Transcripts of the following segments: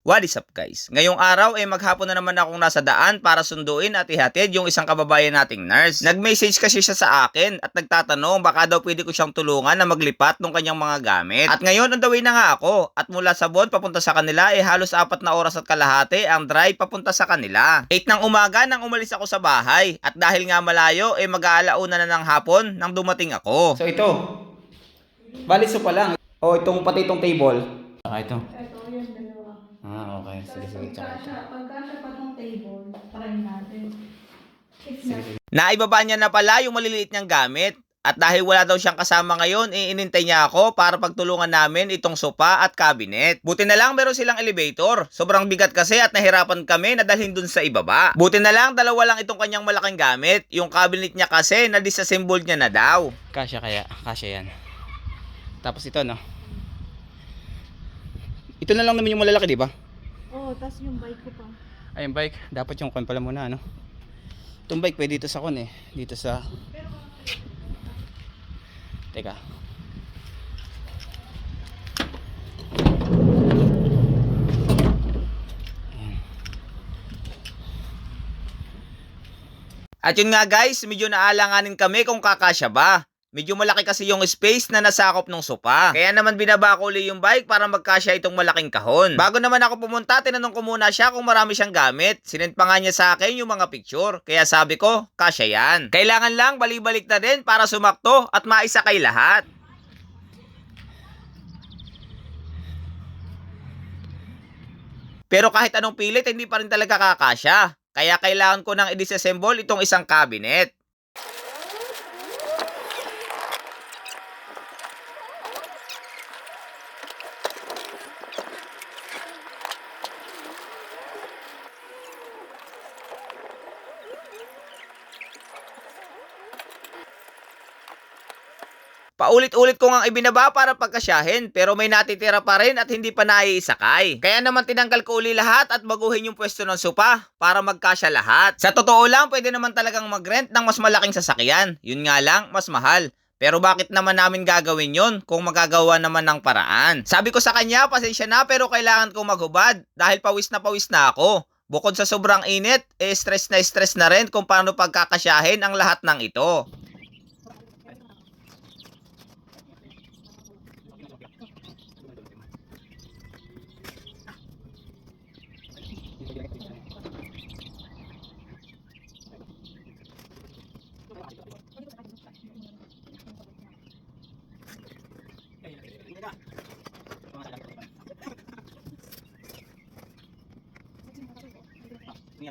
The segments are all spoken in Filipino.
What is up guys? Ngayong araw ay maghapon na naman akong nasa daan para sunduin at ihatid yung isang kababayan nating nurse. Nag-message kasi siya sa akin at nagtatanong baka daw pwede ko siyang tulungan na maglipat ng kanyang mga gamit. At ngayon on the way na nga ako at mula sa Bon papunta sa kanila ay halos apat na oras at kalahati ang drive papunta sa kanila. 8 ng umaga nang umalis ako sa bahay at dahil nga malayo ay mag-aalauna na ng hapon nang dumating ako. So ito, baliso pa lang. O itong pati itong table. Saka ito. Ito. Ah, okay. Sige, sige. Tsaka. Pagkasya, pa tong table, try natin. Naibaba niya na pala yung maliliit niyang gamit. At dahil wala daw siyang kasama ngayon, iinintay niya ako para pagtulungan namin itong sopa at cabinet. Buti na lang meron silang elevator. Sobrang bigat kasi at nahirapan kami na dalhin dun sa ibaba. Buti na lang dalawa lang itong kanyang malaking gamit. Yung cabinet niya kasi na disassemble niya na daw. Kasya kaya, kasya yan. Tapos ito no. Ito na lang naman yung malalaki, di ba? oh, tas yung bike ko pa. Ay, yung bike, dapat yung kon pala muna, ano. Itong bike pwede dito sa kon eh. Dito sa Teka. At yun nga guys, medyo naalanganin kami kung kakasya ba. Medyo malaki kasi yung space na nasakop ng sopa. Kaya naman binaba ko uli yung bike para magkasya itong malaking kahon. Bago naman ako pumunta, tinanong ko muna siya kung marami siyang gamit. Sinend pa nga niya sa akin yung mga picture. Kaya sabi ko, kasya yan. Kailangan lang balibalik na din para sumakto at maisakay lahat. Pero kahit anong pilit, hindi pa rin talaga kakasya. Kaya kailangan ko nang i-disassemble itong isang cabinet. Paulit-ulit ko ngang ibinaba para pagkasyahin pero may natitira pa rin at hindi pa naiisakay. Kaya naman tinanggal ko uli lahat at baguhin yung pwesto ng sopa para magkasya lahat. Sa totoo lang, pwede naman talagang mag-rent ng mas malaking sasakyan. Yun nga lang, mas mahal. Pero bakit naman namin gagawin yon kung magagawa naman ng paraan? Sabi ko sa kanya, pasensya na pero kailangan kong maghubad dahil pawis na pawis na ako. Bukod sa sobrang init, eh stress na stress na rin kung paano pagkakasyahin ang lahat ng ito. Ah,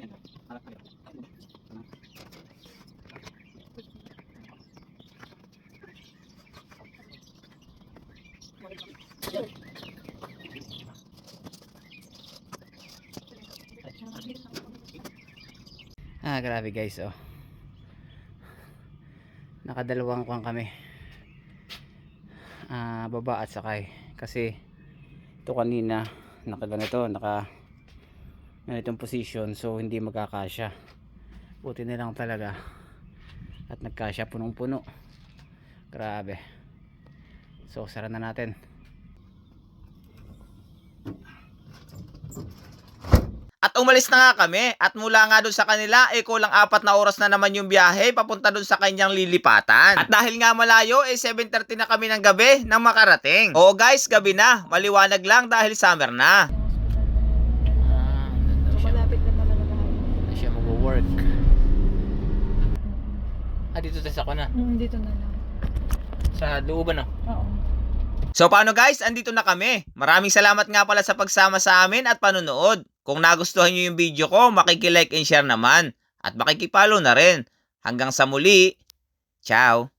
grabe guys, oh. Nakadalawang kwan kami. Ah, baba at sakay. Kasi ito kanina nakaganito, naka ganitong position so hindi magkakasya. Buti na lang talaga. At nagkasya punong-puno. Grabe. So, sara na natin. At umalis na nga kami at mula nga doon sa kanila eh kulang apat na oras na naman yung biyahe papunta doon sa kanyang lilipatan. At dahil nga malayo eh 7.30 na kami ng gabi nang makarating. Oo guys, gabi na. Maliwanag lang dahil summer na. Ah, So, malapit na talaga tayo. na siya mag-work. Ah, dito tayo sa kuna. Mm, dito na lang. Sa looban, no? Oo. So paano guys, andito na kami. Maraming salamat nga pala sa pagsama sa amin at panonood. Kung nagustuhan nyo yung video ko, makikilike and share naman. At makikipalo na rin. Hanggang sa muli. Ciao!